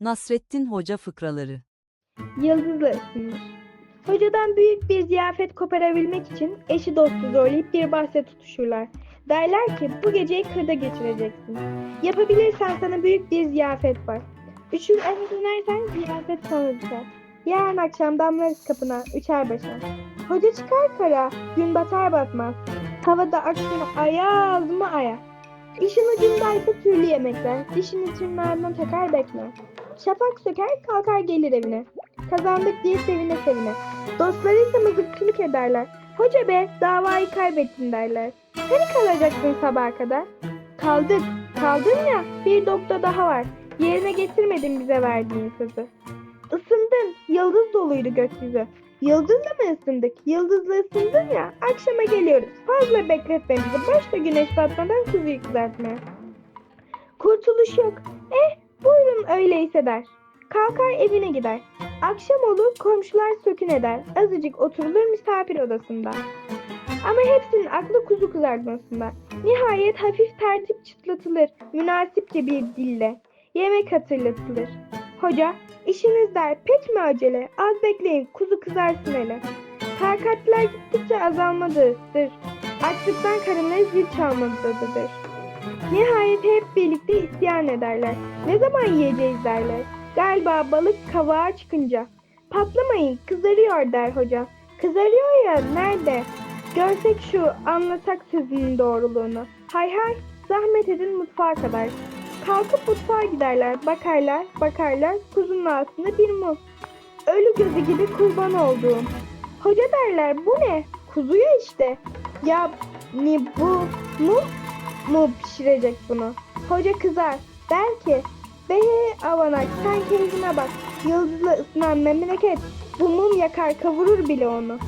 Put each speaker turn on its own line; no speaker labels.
Nasrettin Hoca fıkraları.
Yıldızla ısınmış. Hocadan büyük bir ziyafet koparabilmek için eşi dostu zorlayıp bir bahse tutuşurlar. Derler ki bu geceyi kırda geçireceksin. Yapabilirsen sana büyük bir ziyafet var. Üçü eve dönersen ziyafet sana düşer. Yarın akşam damlarız kapına üçer başa. Hoca çıkar kara, gün batar batmaz. Havada aksın ayaz mı aya. İşin ucundaysa türlü yemekler, dişini tırnağından takar bekler. Şafak söker kalkar gelir evine. Kazandık diye sevine sevine. Dostları ise mızıkçılık ederler. Hoca be davayı kaybettin derler. Hani kalacaksın sabaha kadar? Kaldık. Kaldın ya bir doktor daha var. Yerine getirmedin bize verdiğin sözü. Isındın. Yıldız doluydu gökyüzü. Yıldızla mı ısındık? Yıldızla ısındın ya. Akşama geliyoruz. Fazla bekletme bizi. Başta güneş batmadan kuzuyu kızartmaya. Kurtuluş yok. Eh buyurun öyleyse der. Kalkar evine gider. Akşam olur komşular sökün eder. Azıcık oturulur misafir odasında. Ama hepsinin aklı kuzu kızartmasında. Nihayet hafif tertip çıtlatılır. Münasipçe bir dille. Yemek hatırlatılır. Hoca işiniz der pek mi acele? Az bekleyin kuzu kızarsın hele. Takatler gittikçe azalmadıdır. Açlıktan karınları zil çalmadıdır. Nihayet hep birlikte isyan ederler. Ne zaman yiyeceğiz derler. Galiba balık kavağa çıkınca. Patlamayın kızarıyor der hoca. Kızarıyor ya nerede? Görsek şu anlasak sözünün doğruluğunu. Hay hay zahmet edin mutfağa kadar. Kalkıp mutfağa giderler bakarlar bakarlar kuzunun altında bir mum. Ölü gözü gibi kurban olduğum. Hoca derler bu ne? Kuzuya işte. Ya ne bu mum mu pişirecek bunu? Hoca kızar. Der ki Be avanak sen keyfine bak. Yıldızla ısınan memleket. Bu mum yakar kavurur bile onu.